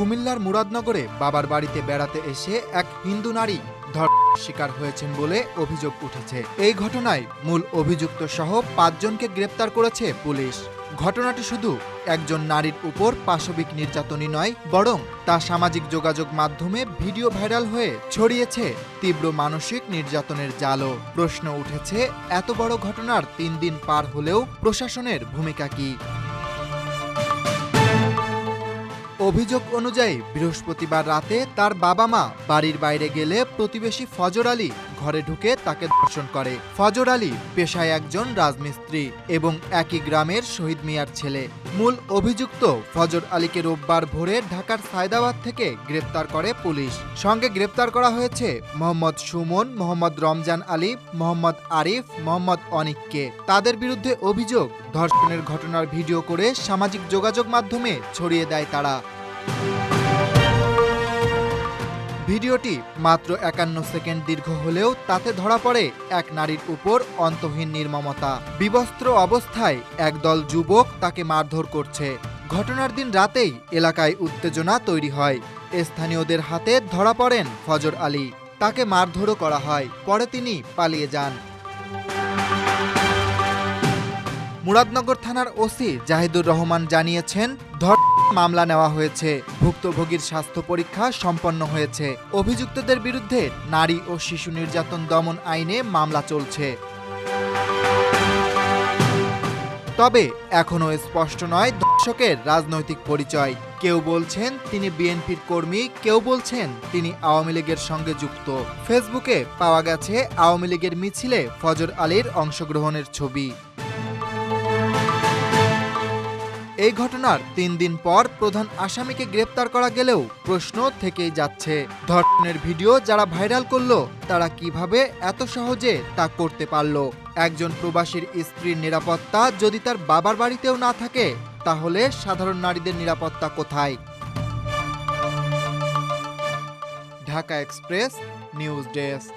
কুমিল্লার মুরাদনগরে বাবার বাড়িতে বেড়াতে এসে এক হিন্দু নারী ধর শিকার হয়েছেন বলে অভিযোগ উঠেছে। এই ঘটনায় মূল অভিযুক্ত সহ পাঁচজনকে গ্রেপ্তার করেছে পুলিশ। ঘটনাটি শুধু একজন নারীর উপর পাশবিক নির্যাতনই নয়, বরং তা সামাজিক যোগাযোগ মাধ্যমে ভিডিও ভাইরাল হয়ে ছড়িয়েছে তীব্র মানসিক নির্যাতনের জালও। প্রশ্ন উঠেছে, এত বড় ঘটনার তিন দিন পার হলেও প্রশাসনের ভূমিকা কি? অভিযোগ অনুযায়ী বৃহস্পতিবার রাতে তার বাবা মা বাড়ির বাইরে গেলে প্রতিবেশী ফজর আলী ঘরে ঢুকে তাকে ধর্ষণ করে। ফজর আলী পেশায় একজন রাজমিস্ত্রি এবং একই গ্রামের শহীদ মিয়ার ছেলে। মূল অভিযুক্ত ফজর আলীকে রোববার ভোরে ঢাকার সায়দাবাদ থেকে গ্রেপ্তার করে পুলিশ। সঙ্গে গ্রেপ্তার করা হয়েছে মোহাম্মদ সুমন, মোহাম্মদ রমজান আলী, মোহাম্মদ আরিফ, মোহাম্মদ অনিককে। তাদের বিরুদ্ধে অভিযোগ, ধর্ষণের ঘটনার ভিডিও করে সামাজিক যোগাযোগ মাধ্যমে ছড়িয়ে দেয় তারা। ভিডিওটি মাত্র একান্ন সেকেন্ড দীর্ঘ হলেও তাতে ধরা পড়ে এক নারীর উপর অন্তহীন নির্মমতা। বিবস্ত্র অবস্থায় একদল যুবক তাকে মারধর করছে। ঘটনার দিন রাতেই এলাকায় উত্তেজনা তৈরি হয়। স্থানীয়দের হাতে ধরা পড়েন ফজর আলী। তাকে মারধরও করা হয়। পরে তিনি পালিয়ে যান। মুরাদনগর থানার ওসি জাহিদুর রহমান জানিয়েছেন, ধর মামলা নেওয়া হয়েছে। ভুক্তভোগীর স্বাস্থ্য পরীক্ষা সম্পন্ন হয়েছে। অভিযুক্তদের বিরুদ্ধে নারী ও শিশু নির্যাতন দমন আইনে মামলা চলছে। তবে এখনও স্পষ্ট নয় দর্শকের রাজনৈতিক পরিচয়। কেউ বলছেন তিনি বিএনপির কর্মী, কেউ বলছেন তিনি আওয়ামী লীগের সঙ্গে যুক্ত। ফেসবুকে পাওয়া গেছে আওয়ামী লীগের মিছিলে ফজর আলীর অংশগ্রহণের ছবি। এই ঘটনার তিন দিন পর প্রধান আসামিকে গ্রেপ্তার করা গেলেও প্রশ্ন থেকেই যাচ্ছে। ধর্ষণের ভিডিও যারা ভাইরাল করল, তারা কীভাবে এত সহজে তা করতে পারল? একজন প্রবাসীর স্ত্রীর নিরাপত্তা যদি তার বাবার বাড়িতেও না থাকে, তাহলে সাধারণ নারীদের নিরাপত্তা কোথায়? Dhaka Express, news desk.